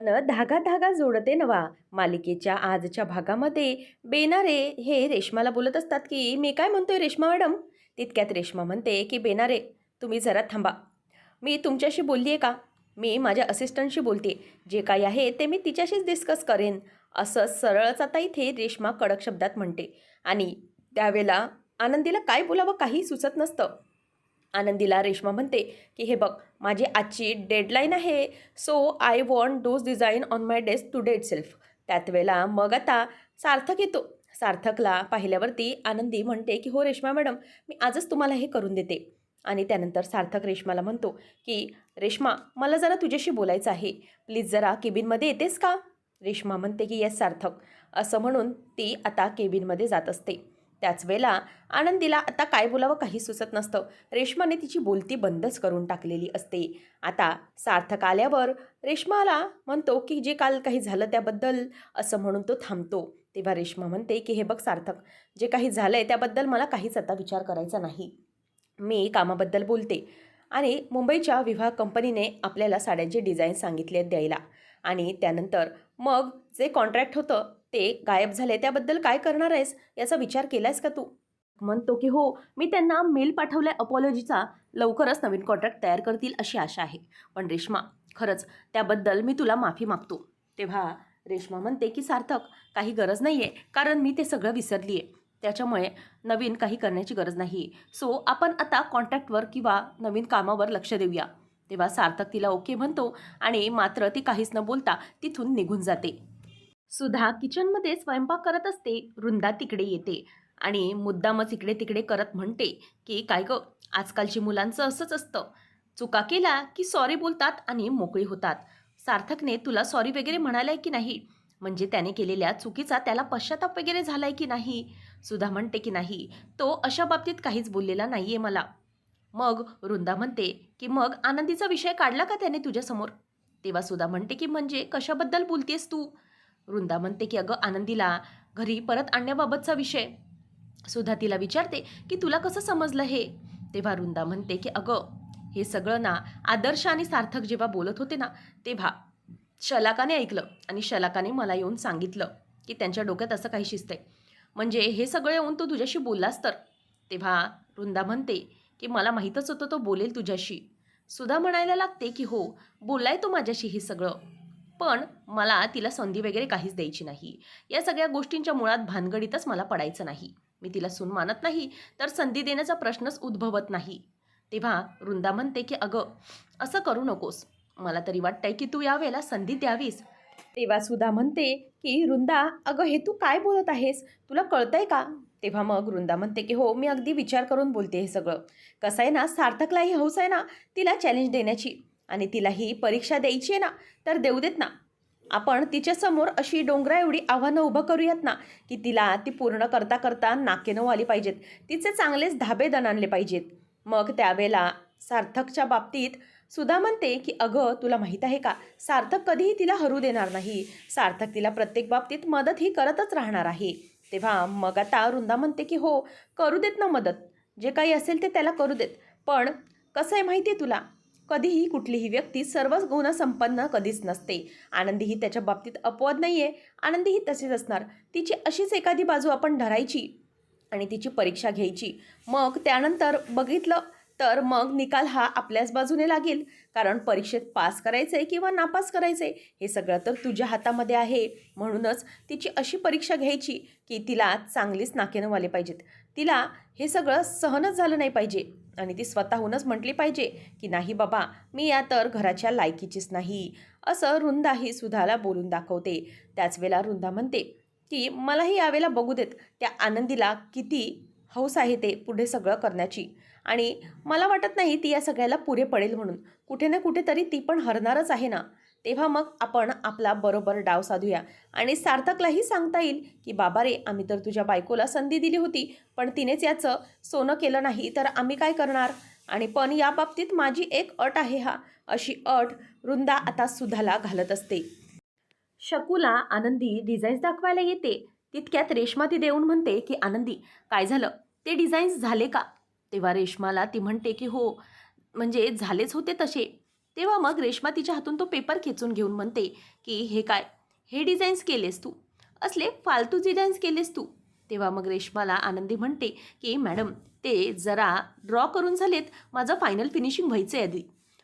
न धागा धागा जोडते नवा. मालिकेच्या आजच्या भागामध्ये बेनारे हे रेश्माला बोलत असतात की मी काय म्हणतोय रेश्मा मॅडम? तितक्यात रेश्मा म्हणते की बेनारे तुम्ही जरा थांबा. मी तुमच्याशी बोलली आहे का? मी माझ्या असिस्टंटशी बोलते. जे काही आहे ते मी तिच्याशीच डिस्कस करेन. असं सरळच आता इथे रेश्मा कडक शब्दात म्हणते. आणि त्यावेळेला आनंदीला काय बोलावं काही सुचत नसतं. आनंदीला रेश्मा म्हणते की हे बघ माझी आजची डेडलाईन आहे so I want those design on my desk today self त्यात वेळेला मग आता सार्थक येतो. सार्थकला पाहिल्यावरती आनंदी म्हणते की हो रेश्मा मॅडम मी आजच तुम्हाला हे करून देते. आणि त्यानंतर सार्थक रेश्माला म्हणतो की रेश्मा मला जरा तुझ्याशी बोलायचं आहे. प्लीज जरा केबिनमध्ये येतेस का? रेश्मा म्हणते की येस सार्थक. असं म्हणून ती आता केबिनमध्ये जात असते. त्याच वेळेला आनंदीला आता काय बोलावं काही सुचत नसतं. रेश्माने तिची बोलती बंदच करून टाकलेली असते. आता सार्थक आल्यावर रेश्माला म्हणतो की जे काल काही झालं त्याबद्दल असं म्हणून तो थांबतो. तेव्हा रेश्मा म्हणते की हे बघ सार्थक जे काही झालं आहे त्याबद्दल मला काहीच आता विचार करायचा नाही. मी कामाबद्दल बोलते. आणि मुंबईच्या विवाह कंपनीने आपल्याला साड्यांचे डिझाईन सांगितले आहेत द्यायला. आणि त्यानंतर मग जे कॉन्ट्रॅक्ट होतं ते गायब झाले त्याबद्दल काय करणार आहेस? याचा विचार केलायस का तू? म्हणतो की हो मी त्यांना मेल पाठवलाय अपॉलॉजीचा लवकरच नवीन कॉन्ट्रॅक्ट तयार करतील अशी आशा आहे. पण रेश्मा खरंच त्याबद्दल मी तुला माफी मागतो. तेव्हा रेश्मा म्हणते की सार्थक काही गरज नाही आहे कारण मी ते सगळं विसरली आहे त्याच्यामुळे नवीन काही करण्याची गरज नाही. सो आपण आता कॉन्ट्रॅक्टवर किंवा नवीन कामावर लक्ष देऊया. तेव्हा सार्थक तिला ओके म्हणतो आणि मात्र ती काहीच न बोलता तिथून निघून जाते. सुधा किचनमध्ये स्वयंपाक करत असते वृंदा तिकडे येते आणि मुद्दामच इकडे तिकडे करत म्हणते की काय गं आजकालची मुलांचं असंच असतं. चुका केला की सॉरी बोलतात आणि मोकळी होतात. सार्थकने तुला सॉरी वगैरे म्हणालाय की नाही? म्हणजे त्याने केलेल्या चुकीचा त्याला पश्चाताप वगैरे झालाय की नाही? सुधा म्हणते की नाही तो अशा बाबतीत काहीच बोललेला नाही आहे मला. मग वृंदा म्हणते की मग आनंदीचा विषय काढला का त्याने तुझ्यासमोर? तेव्हा सुधा म्हणते की म्हणजे कशाबद्दल बोलतेस तू? वृंदा म्हणते की अगं आनंदीला घरी परत आणण्याबाबतचा विषय सुधा तिला विचारते की तुला कसं समजलं हे? तेव्हा वृंदा म्हणते की अगं हे सगळं ना आदर्श आणि सार्थक जेव्हा बोलत होते ना तेव्हा शलाकाने ऐकलं आणि शलाकाने मला येऊन सांगितलं की त्यांच्या डोक्यात असं काही शिजतंय म्हणजे हे सगळं येऊन तो तुझ्याशी बोललास तर? तेव्हा वृंदा म्हणते की मला माहीतच होतं तो बोलेल तुझ्याशी. सुधा म्हणायला लागते की हो बोलाय तो माझ्याशी हे सगळं. पण मला तिला संधी वगैरे काहीच द्यायची नाही. या सगळ्या गोष्टींच्या मुळात भानगडीतच मला पडायचं नाही. मी तिला सून मानत नाही तर संधी देण्याचा प्रश्नच उद्भवत नाही. तेव्हा वृंदा म्हणते की अगं असं करू नकोस. मला तरी वाटतंय की तू यावेळेला संधी द्यावीस. तेव्हा सुधा म्हणते की वृंदा अगं हे तू काय बोलत आहेस? तुला कळतंय का? तेव्हा मग वृंदा म्हणते की हो मी अगदी विचार करून बोलते हे सगळं. कसं आहे ना सार्थकलाही हौस आहे ना तिला चॅलेंज देण्याची. आणि तिला ही परीक्षा द्यायची आहे ना तर देऊ देत ना. आपण तिच्यासमोर अशी डोंगरा एवढी आव्हानं उभं करूयात ना की तिला ती पूर्ण करता करता नाकेनऊ आली पाहिजेत. तिचे चांगलेच धाबे दण आणले पाहिजेत. मग त्यावेळेला सार्थकच्या बाबतीत सुधा म्हणते की अगं तुला माहीत आहे का? सार्थक कधीही तिला हरू देणार नाही. सार्थक तिला प्रत्येक बाबतीत मदत ही करतच राहणार आहे. तेव्हा मग आता वृंदा म्हणते की हो करू देत ना मदत. जे काही असेल ते त्याला करू देत. पण कसं आहे माहिती आहे तुला? कधीही कुठलीही व्यक्ती सर्वच गुणसंपन्न कधीच नसते. आनंदी ही त्याच्या बाबतीत अपवाद नाही आहे आनंदीही तसेच तशीच असणार. तिची अशीच एखादी बाजू आपण धरायची आणि तिची परीक्षा घ्यायची. मग त्यानंतर बघितलं तर मग निकाल हा आपल्याच बाजूने लागेल. कारण परीक्षेत पास करायचं आहे किंवा नापास करायचं आहे हे सगळं तर तुझ्या हातामध्ये आहे. म्हणूनच तिची अशी परीक्षा घ्यायची की तिला चांगलीच नाकेनं वाले पाहिजेत. तिला हे सगळं सहनच झालं नाही पाहिजे. आणि ती स्वतःहूनच म्हटली पाहिजे की नाही बाबा मी या तर घराच्या लायकीचीच नाही. असं रुंदा ही सुधाला बोलून दाखवते. त्याच वेळेला रुंदा म्हणते की मलाही यावेळेला बघू देत त्या आनंदीला किती हौस आहे ते पुढे सगळं करण्याची. आणि मला वाटत नाही ती या सगळ्याला पुरे पडेल म्हणून. कुठे ना कुठेतरी ती पण हरणारच आहे ना. तेव्हा मग आपण आपला बरोबर डाव साधूया. आणि सार्थकलाही सांगता येईल की बाबा रे आम्ही तर तुझ्या बायकोला संधी दिली होती पण तिनेच याचं सोनं केलं नाही तर आम्ही काय करणार? आणि पण या बाबतीत माझी एक अट आहे हा. अशी अट रुंदा आता सुधाला घालत असते. शकूला आनंदी डिझाईन्स दाखवायला येते. तितक्यात रेश्मा ती देऊन म्हणते की आनंदी काय झालं? ते डिझाईन्स झाले का? तेव्हा रेश्माला ती म्हणते की हो म्हणजे झालेच होते तसे. तेव्हा मग रेश्मा तिच्या हातून तो पेपर खेचून घेऊन म्हणते की हे काय? हे डिझाईन्स केलेस तू? असले फालतू डिझाईन्स केलेस तू? तेव्हा मग रेश्माला आनंदी म्हणते की मॅडम ते जरा ड्रॉ करून झालेत. माझं फायनल फिनिशिंग व्हायचं आहे आधी.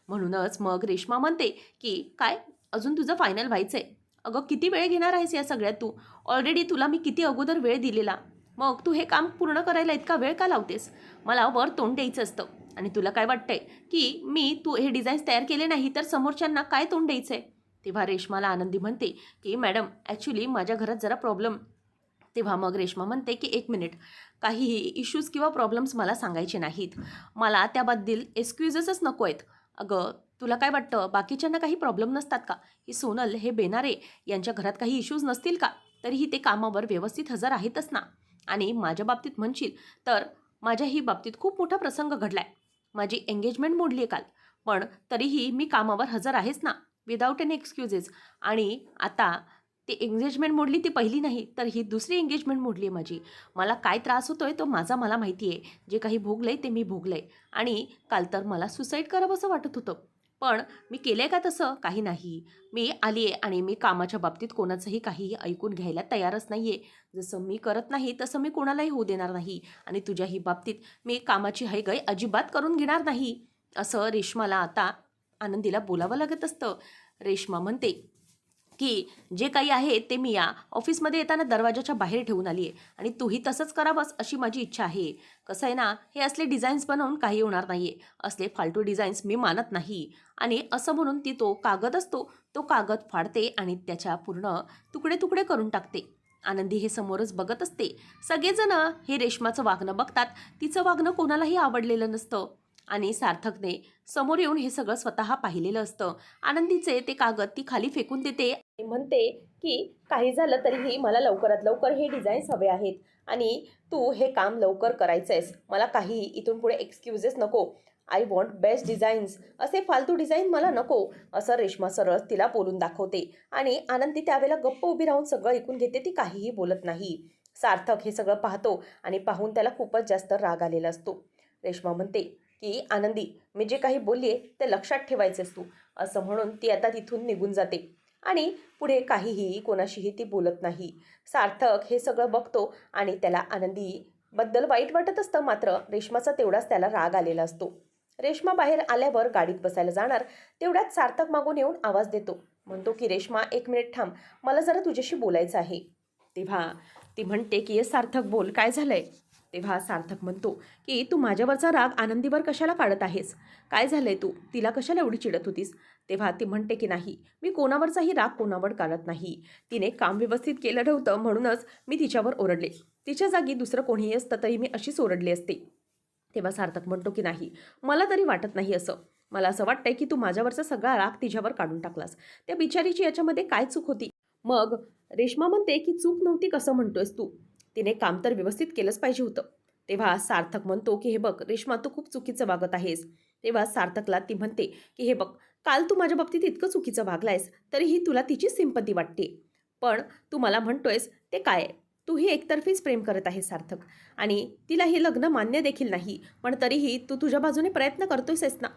म्हणूनच मग रेश्मा म्हणते की काय? अजून तुझं फायनल व्हायचं आहे अगं किती वेळ घेणार आहेस या सगळ्यात तू? ऑलरेडी तुला मी किती अगोदर वेळ दिलेला? मग तू हे काम पूर्ण करायला इतका वेळ का लावतेस? मला वर तोंड द्यायचं असतं. आणि तुला काय वाटतंय की मी तू हे डिझाईन्स तयार केले नाही तर समोरच्यांना काय तोंड द्यायचं आहे तेव्हा रेश्माला आनंदी म्हणते की मॅडम ॲक्च्युली माझ्या घरात जरा प्रॉब्लेम तेव्हा मग रेश्मा म्हणते की एक मिनिट. काहीही इश्यूज किंवा प्रॉब्लेम्स मला सांगायचे नाहीत. मला त्याबद्दल एक्सक्युजेसच नको आहेत. अगं तुला काय वाटतं? बाकीच्यांना काही प्रॉब्लेम नसतात का? की सोनल हे बेनारे यांच्या घरात काही इश्यूज नसतील का? तरीही ते कामावर व्यवस्थित हजर आहेतच ना? आणि माझ्या बाबतीत म्हणशील तर माझ्या ही बाबतीत खूप मोठा प्रसंग घडला आहे माझी एंगेजमेंट मोडली आहे काल. पण तरीही मी कामावर हजर आहेच ना विदाऊट एनी एक्सक्युजेस आणि आता ती एंगेजमेंट मोडली ती पहिली नाही तर ही दुसरी एंगेजमेंट मोडली आहे माझी. मला काय त्रास होतो आहे तो माझा मला माहिती आहे जे काही भोगलं आहे ते मी भोगलं आहे आणि काल तर मला सुसाईड करावं असं वाटत होतं. पण मी केलं आहे का तसं? काही नाही. मी आली आहे आणि मी कामाच्या बाबतीत कोणाचंही काहीही ऐकून घ्यायला तयारच नाही आहे जसं मी करत नाही तसं मी कोणालाही होऊ देणार नाही. आणि तुझ्याही बाबतीत मी कामाची हैगय अजिबात करून घेणार नाही. असं रेश्माला आता आनंदीला बोलावं लागत असतं. रेश्मा म्हणते की जे काही आहे ते मी या ऑफिसमध्ये येताना दरवाजाच्या बाहेर ठेवून आली आहे आणि तूही तसंच करावंस अशी माझी इच्छा आहे. कसं आहे ना हे असले डिझाईन्स बनवून काही होणार नाही आहे असले फालतू डिझाईन्स मी मानत नाही. आणि असं म्हणून ती तो कागद असतो तो कागद फाडते आणि त्याच्या पूर्ण तुकडे तुकडे करून टाकते. आनंदी हे समोरच बघत असते. सगळेजण हे रेशमाचं वागणं बघतात. तिचं वागणं कोणालाही आवडलेलं नसतं. आणि सार्थकने समोर येऊन हे सगळं स्वतः पाहिलेलं असतं. आनंदीचे ते कागद ती खाली फेकून देते म्हणते की काही झालं तरीही मला लवकरात लवकर हे डिझाईन्स हवे आहेत. आणि तू हे काम लवकर करायचं आहेस मला काही इथून पुढे एक्सक्युजेस नको. आय वॉन्ट बेस्ट डिझाईन्स असे फालतू डिझाईन मला नको असं रेश्मा सरळ तिला बोलून दाखवते. आणि आनंदी त्यावेळेला गप्प उभी राहून सगळं ऐकून घेते ती काहीही बोलत नाही. सार्थक हे सगळं पाहतो आणि पाहून त्याला खूपच जास्त राग आलेला असतो. रेश्मा म्हणते की आनंदी मी जे काही बोलली आहे ते लक्षात ठेवायचेस तू. असं म्हणून ती आता तिथून निघून जाते. आणि पुढे काहीही कोणाशीही ती बोलत नाही. सार्थक हे सगळं बघतो आणि त्याला आनंदीबद्दल वाईट वाटत असतं मात्र रेश्माचा तेवढाच त्याला राग आलेला असतो. रेश्मा बाहेर आल्यावर गाडीत बसायला जाणार तेवढ्यात सार्थक मागून येऊन आवाज देतो. म्हणतो की रेश्मा एक मिनिट थांब मला जरा तुझ्याशी बोलायचं आहे. तेव्हा ती म्हणते की ये सार्थक बोल काय झालंय? तेव्हा सार्थक म्हणतो की तू माझ्यावरचा राग आनंदीवर कशाला काढत आहेस? काय झालंय तू? तिला कशाला एवढी चिडत होतीस? तेव्हा ती म्हणते की नाही मी कोणावरचाही राग कोणावर काढत नाही. तिने काम व्यवस्थित केलं नव्हतं म्हणूनच मी तिच्यावर ओरडले. तिच्या जागी दुसरं कोणीही असतं तरी मी अशीच ओरडली असते. तेव्हा सार्थक म्हणतो की नाही मला तरी वाटत नाही असं. मला असं वाटतंय की तू माझ्यावरचा सगळा राग तिच्यावर काढून टाकलास. त्या बिचारीची याच्यामध्ये काय चूक होती? मग रेश्मा म्हणते की चूक नव्हती कसं म्हणतोयस तू? तिने काम तर व्यवस्थित केलंच पाहिजे होतं. तेव्हा सार्थक म्हणतो की हे बघ रेश्मा तू खूप चुकीचं वागत आहेस. तेव्हा सार्थकला ती म्हणते की हे बघ काल तू माझ्या बाबतीत इतकं चुकीचं वागलायस तरीही तुला तिची सिंपती वाटते. पण तू मला म्हणतोयस ते काय तूही एकतर्फीच प्रेम करत आहेस सार्थक. आणि तिला हे लग्न मान्य देखील नाही पण तरीही तू तुझ्या बाजूने प्रयत्न करतोयस ना.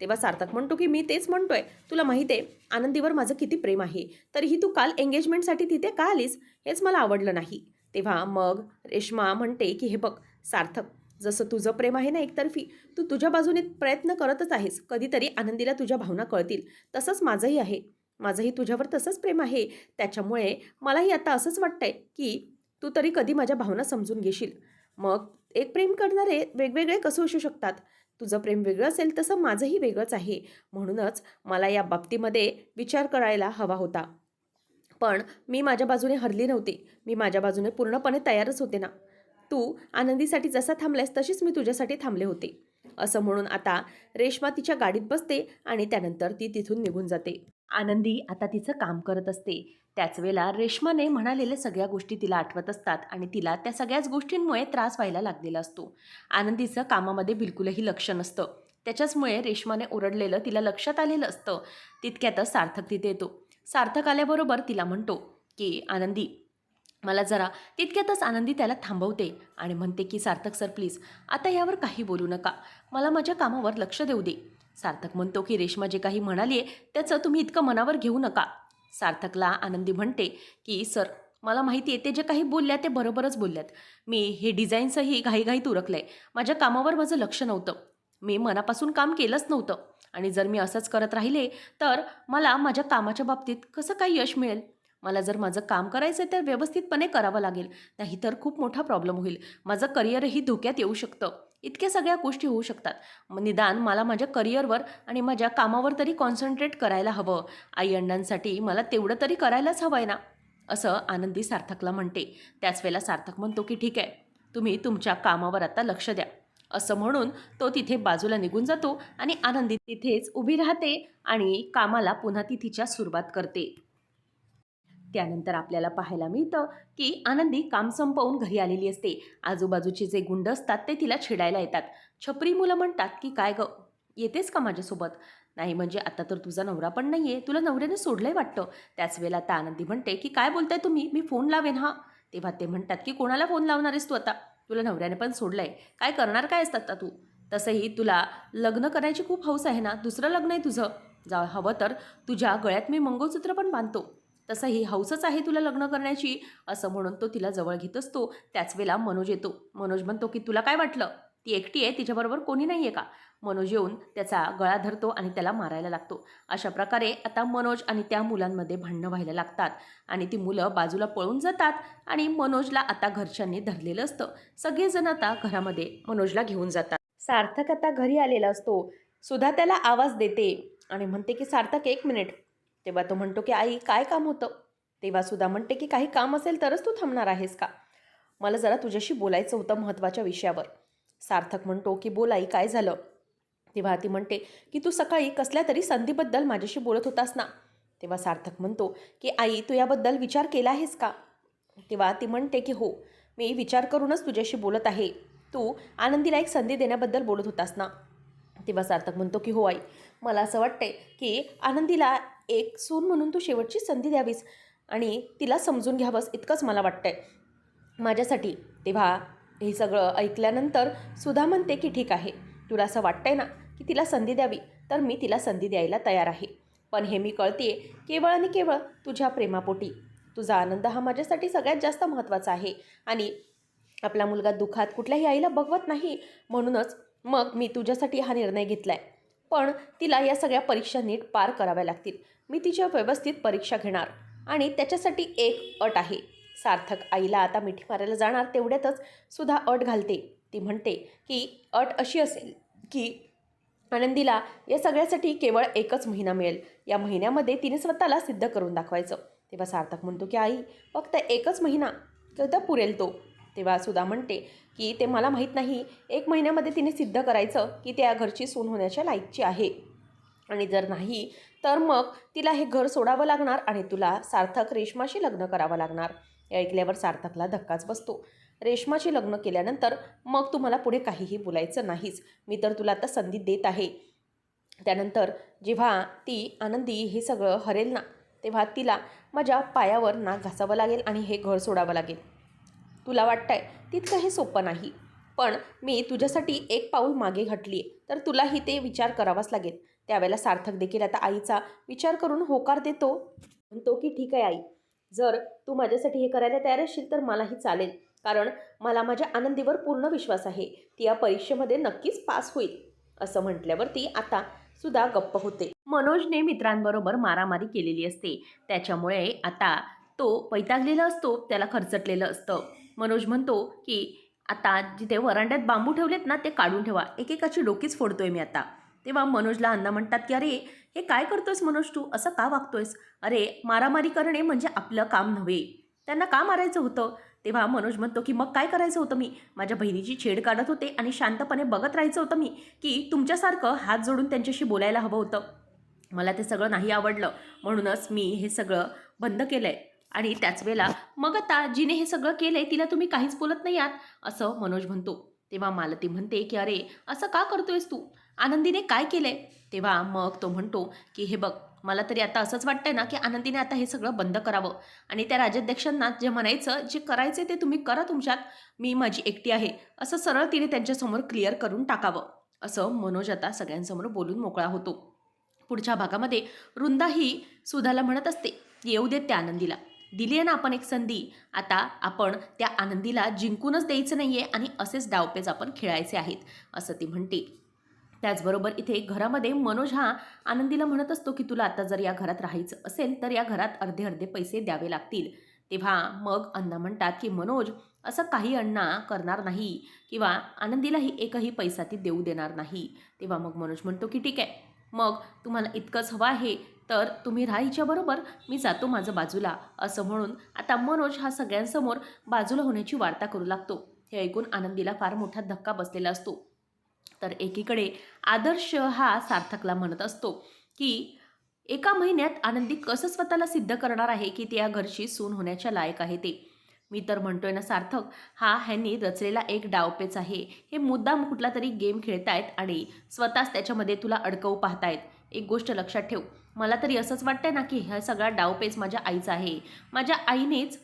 तेव्हा सार्थक म्हणतो की मी तेच म्हणतोय. तुला माहिती आहे आनंदीवर माझं किती प्रेम आहे. तरीही तू काल एंगेजमेंटसाठी तिथे का आलीस? हेच मला आवडलं नाही. तेव्हा मग रेश्मा म्हणते की हे बघ सार्थक जसं तुझं प्रेम आहे ना एकतर्फी तू तुझ्या बाजूने प्रयत्न करतच आहेस. कधीतरी आनंदीला तुझ्या भावना कळतील. तसंच माझंही आहे. माझंही तुझ्यावर तसंच प्रेम आहे. त्याच्यामुळे मलाही आता असंच वाटतंय की तू तरी कधी माझ्या भावना समजून घेशील. मग एक प्रेम करणारे वेगवेगळे कसं असू शकतात? तुझं प्रेम वेगळं असेल तसं माझंही वेगळंच आहे. म्हणूनच मला या बाबतीमध्ये विचार करायला हवा होता. पण मी माझ्या बाजूने हरली नव्हती. मी माझ्या बाजूने पूर्णपणे तयारच होते ना. तू आनंदीसाठी जसा थांबलायस तशीच मी तुझ्यासाठी थांबले होते. असं म्हणून आता रेश्मा तिच्या गाडीत बसते आणि त्यानंतर ती तिथून निघून जाते. आनंदी आता तिचं काम करत असते. त्याच वेळेला रेश्माने म्हणालेल्या सगळ्या गोष्टी तिला आठवत असतात आणि तिला त्या सगळ्याच गोष्टींमुळे त्रास व्हायला लागलेला असतो. आनंदीचं कामामध्ये बिलकुलही लक्ष नसतं. त्याच्याचमुळे रेश्माने ओरडलेलं तिला लक्षात आलेलं असतं. तितक्यातच सार्थक तिथे येतो. सार्थक आल्याबरोबर तिला म्हणतो की आनंदी मला जरा तितक्यातच आनंदी त्याला थांबवते आणि म्हणते की सार्थक सर प्लीज आता यावर काही बोलू नका. मला माझ्या कामावर लक्ष देऊ दे. सार्थक म्हणतो की रेश्मा जे काही म्हणाली आहे त्याचं तुम्ही इतकं मनावर घेऊ नका. सार्थकला आनंदी म्हणते की सर मला माहिती आहे ते जे काही बोलल्या ते बरोबरच बोलल्यात. मी हे डिझाईन्सही घाईघाईत उरकलं आहे माझ्या कामावर माझं लक्ष नव्हतं. मी मनापासून काम केलंच नव्हतं. आणि जर मी असंच करत राहिले तर मला माझ्या कामाच्या बाबतीत कसं काही यश मिळेल? मला जर माझं काम करायचं आहे तर व्यवस्थितपणे करावं लागेल. नाहीतर खूप मोठा प्रॉब्लेम होईल. माझं करिअरही धोक्यात येऊ शकतं. इतक्या सगळ्या गोष्टी होऊ शकतात. निदान मला माझ्या करिअरवर आणि माझ्या कामावर तरी कॉन्सन्ट्रेट करायला हवं. आई अण्णांसाठी मला तेवढं तरी करायलाच हवं आहे ना. असं आनंदी सार्थकला म्हणते. त्याच वेळेला सार्थक म्हणतो की ठीक आहे. तुम्ही तुमच्या कामावर आता लक्ष द्या. असं म्हणून तो तिथे बाजूला निघून जातो आणि आनंदी तिथेच उभी राहते आणि कामाला पुन्हा ती तिच्या सुरुवात करते. त्यानंतर आपल्याला पाहायला मिळतं की आनंदी काम संपवून घरी आलेली असते. आजूबाजूचे जे गुंड असतात ते तिला छेडायला येतात. छपरी मुलं म्हणतात की काय ग येतेस का माझ्यासोबत? नाही म्हणजे आता तर तुझा नवरा पण नाही आहे तुला नवऱ्याने सोडलंय वाटतं. त्याच वेळेला आता आनंदी म्हणते की काय बोलताय तुम्ही? मी फोन लावेन हा. तेव्हा ते म्हणतात की कोणाला फोन लावणार आहेस तू आता? तुला नवऱ्याने पण सोडलंय. काय करणार काय असतात आता तू? तसंही तुला लग्न करायची खूप हौस आहे ना? दुसरं लग्न आहे तुझं. जा हवं तर तुझ्या गळ्यात मी मंगळसूत्र पण बांधतो. तसं ही हौसच आहे तुला लग्न करण्याची? असं म्हणून तो तिला जवळ घेत असतो. त्याच वेळेला मनोज येतो. मनोज म्हणतो की तुला काय वाटलं? ती एकटी आहे तिच्याबरोबर कोणी नाही आहे का? मनोज येऊन त्याचा गळा धरतो आणि त्याला मारायला लागतो. अशा प्रकारे आता मनोज आणि त्या मुलांमध्ये भांडणं व्हायला लागतात आणि ती मुलं बाजूला पळून जातात आणि मनोजला आता घरच्यांनी धरलेलं असतं. सगळेजण आता घरामध्ये मनोजला घेऊन जातात. सार्थक आता घरी आलेला असतो. सुधा त्याला आवाज देते आणि म्हणते की सार्थक एक मिनिट. तेव्हा तो म्हणतो की आई काय काम होतं? तेव्हा सुद्धा म्हणते की काही काम असेल तरच तू थांबणार आहेस का? मला जरा तुझ्याशी बोलायचं होतं महत्त्वाच्या विषयावर. सार्थक म्हणतो की बोल आई काय झालं? तेव्हा ती म्हणते की तू सकाळी कसल्या तरी संधीबद्दल माझ्याशी बोलत होतास ना? तेव्हा सार्थक म्हणतो की आई तू याबद्दल विचार केला आहेस का? तेव्हा ती म्हणते की हो मी विचार करूनच तुझ्याशी बोलत आहे. तू आनंदीला एक संधी देण्याबद्दल बोलत होतास ना? तेव्हा सार्थक म्हणतो की हो आई. मला असं वाटते की आनंदीला एक सून म्हणून तू शेवटची संधी द्यावीस आणि तिला समजून घ्यावंस इतकंच मला वाटतंय. माझ्यासाठी तेव्हा हे सगळं ऐकल्यानंतर सुधा म्हणते की ठीक आहे तुला असं वाटतंय ना की तिला संधी द्यावी तर मी तिला संधी द्यायला तयार आहे. पण हे मी कळते केवळ आणि केवळ तुझ्या प्रेमापोटी. तुझा आनंद हा माझ्यासाठी सगळ्यात जास्त महत्त्वाचा आहे आणि आपला मुलगा दुःखात कुठल्याही आईला बघवत नाही म्हणूनच मग मी तुझ्यासाठी हा निर्णय घेतला आहे पण तिला या सगळ्या परीक्षा नीट पार कराव्या लागतील. मी तिच्या व्यवस्थित परीक्षा घेणार आणि त्याच्यासाठी एक अट आहे. सार्थक आईला आता मिठी मारायला जाणार तेवढ्यातच सुद्धा अट घालते. ती म्हणते की अट अशी असेल की आनंदीला या सगळ्यासाठी केवळ एकच महिना मिळेल. या महिन्यामध्ये तिने स्वतःला सिद्ध करून दाखवायचं. तेव्हा सार्थक म्हणतो की आई फक्त एकच महिना तर पुरेल तो? तेव्हा सुद्धा म्हणते की ते मला माहीत नाही. एक महिन्यामध्ये तिने सिद्ध करायचं की त्या घरची सून होण्याच्या लायकची आहे. आणि जर नाही तर मग तिला हे घर सोडावं लागणार आणि तुला सार्थक रेशमाशी लग्न करावं लागणार. हे ऐकल्यावर सार्थकला धक्काच बसतो. रेशमाशी लग्न केल्यानंतर मग तुम्हाला पुढे काहीही बोलायचं नाहीच. मी तर तुला आता संधी देत आहे. त्यानंतर जेव्हा ती आनंदी हे सगळं हरेल ना तेव्हा तिला माझ्या पायावर नाक घासावं लागेल आणि हे घर सोडावं लागेल. तुला वाटतंय तितकं हे सोपं नाही. पण मी तुझ्यासाठी एक पाऊल मागे घटली आहे तर तुलाही ते विचार करावाच लागेल. त्यावेळेला सार्थक देखील आता आईचा विचार करून होकार देतो. म्हणतो की ठीक आहे आई. जर तू माझ्यासाठी हे करायला तयार असशील तर मलाही चालेल. कारण मला माझ्या आनंदीवर पूर्ण विश्वास आहे. ती या परीक्षेमध्ये नक्कीच पास होईल. असं म्हटल्यावरती आता सुद्धा गप्प होते. मनोजने मित्रांबरोबर मारामारी केलेली असते. त्याच्यामुळे आता तो पैतागलेला असतो. त्याला खर्चटलेलं असतं. मनोज म्हणतो की आता जिथे वरांड्यात बांबू ठेवलेत ना ते काढून ठेवा. एकेकाची डोकीच फोडतोय मी आता. तेव्हा मनोजला अण्णा म्हणतात की अरे हे काय करतोयस मनोज तू? असं का वागतोयस? अरे मारामारी करणे म्हणजे आपलं काम नव्हे. त्यांना का मारायचं होतं? तेव्हा मनोज म्हणतो की मग काय करायचं होतं मी? माझ्या बहिणीची छेड काढत होते आणि शांतपणे बघत राहायचं होतं मी की तुमच्यासारखं हात जोडून त्यांच्याशी बोलायला हवं होतं. मला ते सगळं नाही आवडलं. म्हणूनच मी हे सगळं बंद केलं आहे आणि त्याच वेळेला मग आता जिने हे सगळं केलं आहे तिला तुम्ही काहीच बोलत नाही आहात? असं मनोज म्हणतो. तेव्हा मालती म्हणते की अरे असं का करतोयस तू? आनंदीने काय केलंय? तेव्हा मग तो म्हणतो की हे बघ मला तरी आता असंच वाटतंय ना की आनंदीने आता हे सगळं बंद करावं. आणि त्या राजाध्यक्षांना जे म्हणायचं जे करायचं ते तुम्ही करा तुमच्यात. मी माझी एकटी आहे. असं सरळ तिने त्यांच्यासमोर क्लिअर करून टाकावं. असं मनोज आता सगळ्यांसमोर बोलून मोकळा होतो. पुढच्या भागामध्ये वृंदा ही सुधाला म्हणत असते येऊ देत त्या आनंदीला. दिली आहे ना आपण एक संधी. आता आपण त्या आनंदीला जिंकूनच द्यायचं नाही आहे आणि असेच डावपेच आपण खेळायचे आहेत. असं ती म्हणते. त्याचबरोबर इथे घरामध्ये मनोज हा आनंदीला म्हणत असतो की तुला आता जर या घरात राहायचं असेल तर या घरात अर्धे अर्धे पैसे द्यावे लागतील. तेव्हा मग अण्णा म्हणतात की मनोज असं काही अण्णा करणार नाही किंवा आनंदीलाही एकही पैसा ती देऊ देणार नाही. तेव्हा मग मनोज म्हणतो की ठीक आहे मग तुम्हाला इतकंच हवं आहे तर तुम्ही राहायच्या बरोबर मी जातो माझं बाजूला. असं म्हणून आता मनोज हा सगळ्यांसमोर बाजूला होण्याची वार्ता करू लागतो. हे ऐकून आनंदीला फार मोठा धक्का बसलेला असतो. तर एकीकडे आदर्श हा सार्थकला म्हणत असतो की एका महिन्यात आनंदी कसं स्वतःला सिद्ध करणार आहे की त्या घरची सून होण्याच्या लायक आहे ते? मी तर म्हणतोय ना सार्थक हा ह्यांनी रचलेला एक डावपेच आहे. हे मुद्दाम कुठला तरी गेम खेळतायत आणि स्वतःच त्याच्यामध्ये तुला अडकवू पाहतायत. एक गोष्ट लक्षात ठेव. मला तरी असंच वाटतंय ना की हा सगळा डावपेच माझ्या आईचा आहे. माझ्या आईनेच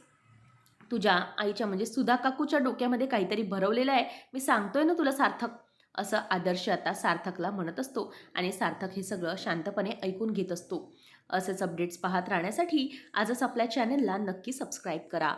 तुझ्या आईच्या म्हणजे सुधा काकूच्या डोक्यामध्ये काहीतरी भरवलेलं आहे. मी सांगतोय ना तुला सार्थक? असं आदर्श आता सार्थकला म्हणत असतो आणि सार्थक हे सगळं शांतपणे ऐकून घेत असतो. असेच अपडेट्स पाहत राहण्यासाठी आजच आपल्या चॅनलला नक्की सबस्क्राईब करा.